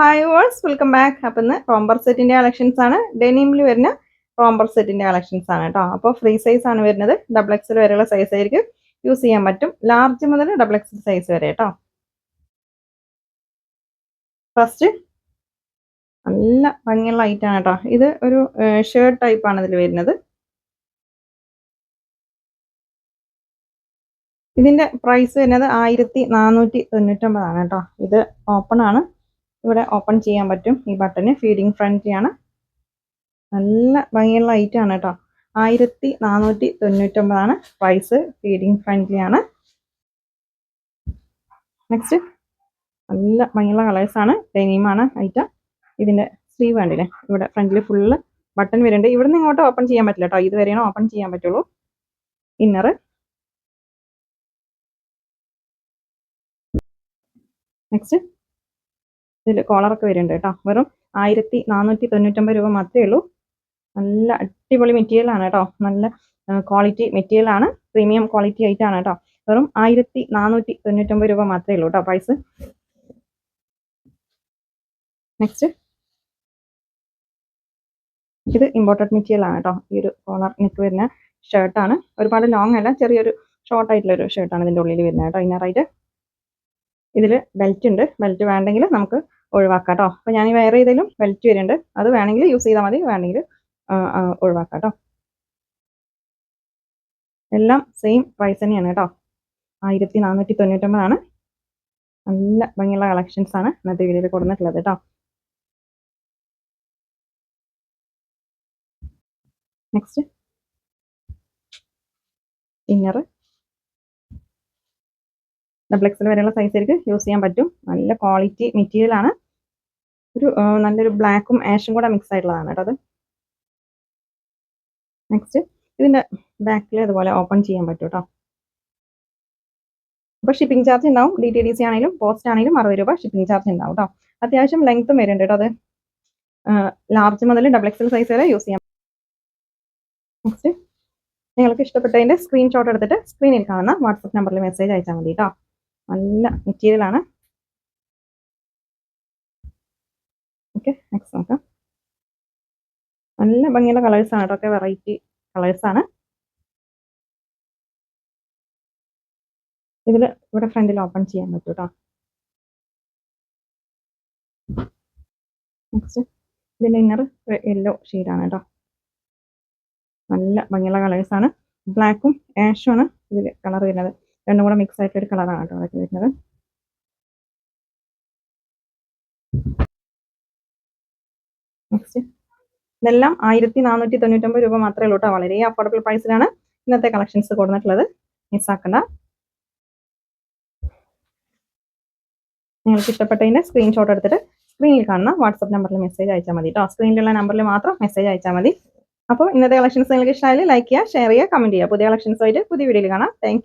Hi verse welcome back അപ്പം ഇന്ന് romper സെറ്റിന്റെ കളക്ഷൻസ് ആണ്. ഡെനിമിൽ വരുന്ന റോംബർ സെറ്റിന്റെ കളക്ഷൻസ് ആണ് കേട്ടോ. അപ്പോൾ ഫ്രീ സൈസ് ആണ് വരുന്നത്. ഡബിൾ എക്സൽ വരെയുള്ള സൈസ് ആയിരിക്കും. യൂസ് ചെയ്യാൻ പറ്റും. ലാർജ് മുതൽ ഡബിൾ എക്സൽ സൈസ് വരെ കേട്ടോ. ഫസ്റ്റ് നല്ല ഭംഗിയുള്ള ആണ് കേട്ടോ. ഇത് ഒരു ഷേർട്ട് ടൈപ്പ് ആണ് ഇതിൽ വരുന്നത്. ഇതിന്റെ പ്രൈസ് വരുന്നത് ആയിരത്തി നാനൂറ്റി തൊണ്ണൂറ്റൊമ്പതാണ് കേട്ടോ. ഇത് ഓപ്പൺ ആണ്. ഇവിടെ ഓപ്പൺ ചെയ്യാൻ പറ്റും. ഈ ബട്ടന് ഫീഡിങ് ഫ്രണ്ട്ലിയാണ് നല്ല ഭംഗിയുള്ള ഐറ്റം ആണ് കേട്ടോ. ആയിരത്തി നാനൂറ്റി തൊണ്ണൂറ്റൊമ്പതാണ് പ്രൈസ് ഫീഡിങ് ഫ്രണ്ട്ലിയാണ് നെക്സ്റ്റ് നല്ല ഭംഗിയുള്ള കളേഴ്സാണ് ഡെനീമാണ് ഐറ്റം ഇതിന്റെ സ്ലീവ് കണ്ടില്ലേ? ഇവിടെ ഫ്രണ്ടിൽ ഫുള്ള് ബട്ടൺ വരുന്നുണ്ട്. ഇവിടുന്ന് ഇങ്ങോട്ട് ഓപ്പൺ ചെയ്യാൻ പറ്റില്ല കേട്ടോ. ഇതുവരെയാണ് ഓപ്പൺ ചെയ്യാൻ പറ്റുള്ളൂ. ഇന്നർ നെക്സ്റ്റ് ഇതിൽ കോളറൊക്കെ വരുന്നുണ്ട് കേട്ടോ. വെറും ആയിരത്തി നാനൂറ്റി തൊണ്ണൂറ്റൊമ്പത് രൂപ മാത്രമേ ഉള്ളൂ. നല്ല അടിപൊളി മെറ്റീരിയൽ ആണ് കേട്ടോ. നല്ല ക്വാളിറ്റി മെറ്റീരിയൽ ആണ്. പ്രീമിയം ക്വാളിറ്റി ആയിട്ടാണ് കേട്ടോ. വെറും ആയിരത്തി നാനൂറ്റി തൊണ്ണൂറ്റൊമ്പത് രൂപ മാത്രമേ ഉള്ളൂ കേട്ടോ പ്രൈസ് നെക്സ്റ്റ് ഇത് ഇമ്പോർട്ടന്റ് മെറ്റീരിയൽ ആണ് കേട്ടോ. ഈ ഒരു കോളർ നെക്ക് വരുന്ന ഷർട്ടാണ് ഒരുപാട് ലോങ് അല്ല ചെറിയൊരു ഷോർട്ട് ആയിട്ടുള്ള ഒരു ഷർട്ടാണ് ഇതിന്റെ ഉള്ളിൽ വരുന്നത് കേട്ടോ. ഇന്നറായിട്ട് ഇതിൽ ബെൽറ്റ് ഉണ്ട്. ബെൽറ്റ് വേണ്ടെങ്കിൽ നമുക്ക് ഒഴിവാക്കാം കേട്ടോ ഞാൻ വേറെ ഏതെങ്കിലും ബെൽറ്റ് വരുന്നുണ്ട് അത് വേണമെങ്കിൽ യൂസ് ചെയ്താൽ മതി. വേണമെങ്കിൽ ഒഴിവാക്കാം കേട്ടോ എല്ലാം സെയിം പ്രൈസ് തന്നെയാണ് കേട്ടോ. ആയിരത്തി നാനൂറ്റി തൊണ്ണൂറ്റൊമ്പതാണ് നല്ല ഭംഗിയുള്ള കളക്ഷൻസ് ആണ് ഇന്നത്തെ വീഡിയോയിൽ കൊടുത്തിട്ടുള്ളത് കേട്ടോ. നെക്സ്റ്റ് ഇന്നർ ഡബിൾ എക്സൽ വരെയുള്ള സൈസ് ആയിരിക്കും. യൂസ് ചെയ്യാൻ പറ്റും. നല്ല ക്വാളിറ്റി മെറ്റീരിയൽ ആണ്. ഒരു നല്ലൊരു ബ്ലാക്കും ആഷും കൂടെ മിക്സ് ആയിട്ടുള്ളതാണ് കേട്ടോ നെക്സ്റ്റ് ഇതിന്റെ ബാക്കിൽ അതുപോലെ ഓപ്പൺ ചെയ്യാൻ പറ്റും കേട്ടോ. അപ്പോൾ ഷിപ്പിംഗ് ചാർജ് ഉണ്ടാവും. ഡി ടി ഡി സി ആണെങ്കിലും പോസ്റ്റ് ആണെങ്കിലും അറുപത് രൂപ ഷിപ്പിംഗ് ചാർജ് ഉണ്ടാവും കേട്ടോ. അത്യാവശ്യം ലെങ്ത്തും വരുന്നുണ്ട് കേട്ടോ അത്. ലാർജ് മുതൽ ഡബിൾ എക്സൽ സൈസ് വരെ യൂസ് ചെയ്യാം. നെക്സ്റ്റ് നിങ്ങൾക്ക് ഇഷ്ടപ്പെട്ടതിന്റെ സ്ക്രീൻഷോട്ട് എടുത്തിട്ട് സ്ക്രീനിൽ കാണുന്ന വാട്സപ്പ് നമ്പറിൽ മെസ്സേജ് അയച്ചാൽ മതി കേട്ടോ. നല്ല മെറ്റീരിയൽ ആണ്. ഓക്കെ നെക്സ്റ്റ് നോക്കാം. നല്ല ഭംഗിയുള്ള കളേഴ്സ് ആണ് കേട്ടോ ഒക്കെ വെറൈറ്റി കളേഴ്സ് ആണ്. ഇതിൽ ഇവിടെ ഫ്രണ്ടിൽ ഓപ്പൺ ചെയ്യാൻ പറ്റും കേട്ടോ നെക്സ്റ്റ് ഇതിന്റെ ഇന്നർ യെല്ലോ ഷെയ്ഡാണ് കേട്ടോ നല്ല ഭംഗിയുള്ള കളേഴ്സ് ആണ്. ബ്ലാക്കും ആഷും ആണ് ഇതിൽ കളർ വരുന്നത്. രണ്ടും കൂടെ മിക്സ് ആയിട്ട് ഒരു കളറാണ് കേട്ടോ അതൊക്കെ വരുന്നത്. ഇതെല്ലാം ആയിരത്തി നാനൂറ്റി തൊണ്ണൂറ്റൊമ്പത് രൂപ മാത്രമേ ഉള്ളൂ കേട്ടോ. വളരെ അഫോർഡബിൾ പ്രൈസിലാണ് ഇന്നത്തെ കളക്ഷൻസ് കൊടുത്തിട്ടുള്ളത് മിസ്സാക്കണ്ട നിങ്ങൾക്ക് ഇഷ്ടപ്പെട്ടതിന്റെ സ്ക്രീൻഷോട്ട് എടുത്തിട്ട് സ്ക്രീനിൽ കാണുന്ന വാട്സപ്പ് നമ്പറിൽ മെസ്സേജ് അയച്ചാൽ മതി കേട്ടോ. സ്ക്രീനിലുള്ള നമ്പറിൽ മാത്രം മെസ്സേജ് അയച്ചാൽ മതി. അപ്പോൾ ഇന്നത്തെ കളക്ഷൻസ് നിങ്ങൾക്ക് ഇഷ്ടമായാലും ലൈക്ക് ചെയ്യുക ഷെയർ ചെയ്യുക കമന്റ് ചെയ്യുക. പുതിയ കളക്ഷൻസ് ആയിട്ട് പുതിയ വീഡിയോയിൽ കാണാം. താങ്ക്